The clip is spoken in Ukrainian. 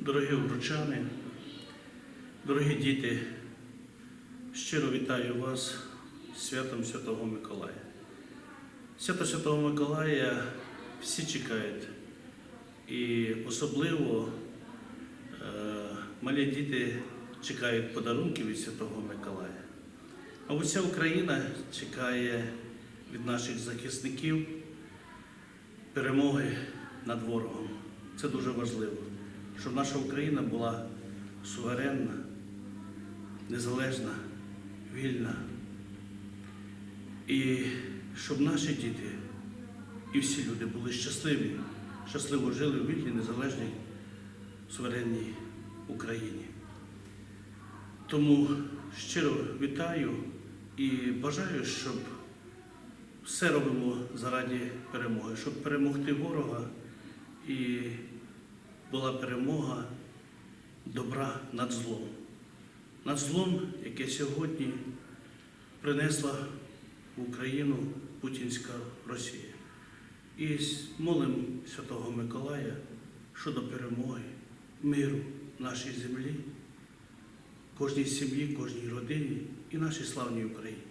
Дорогі вручани, дорогі діти, щиро вітаю вас святом Святого Миколая. Свято Святого Миколая всі чекають, і особливо е, малі діти чекають подарунків від Святого Миколая. А вся Україна чекає від наших захисників перемоги над ворогом. Це дуже важливо, щоб наша Україна була суверенна, незалежна, вільна. І щоб наші діти і всі люди були щасливі, щасливо жили у вільній, незалежній, суверенній Україні. Тому щиро вітаю і бажаю, щоб все робимо заради перемоги, щоб перемогти ворога і була перемога добра над злом. Над злом, яке сьогодні принесла в Україну путінська Росія. І молимо Святого Миколая щодо перемоги, миру нашій землі, кожній сім'ї, кожній родині і нашій славній Україні.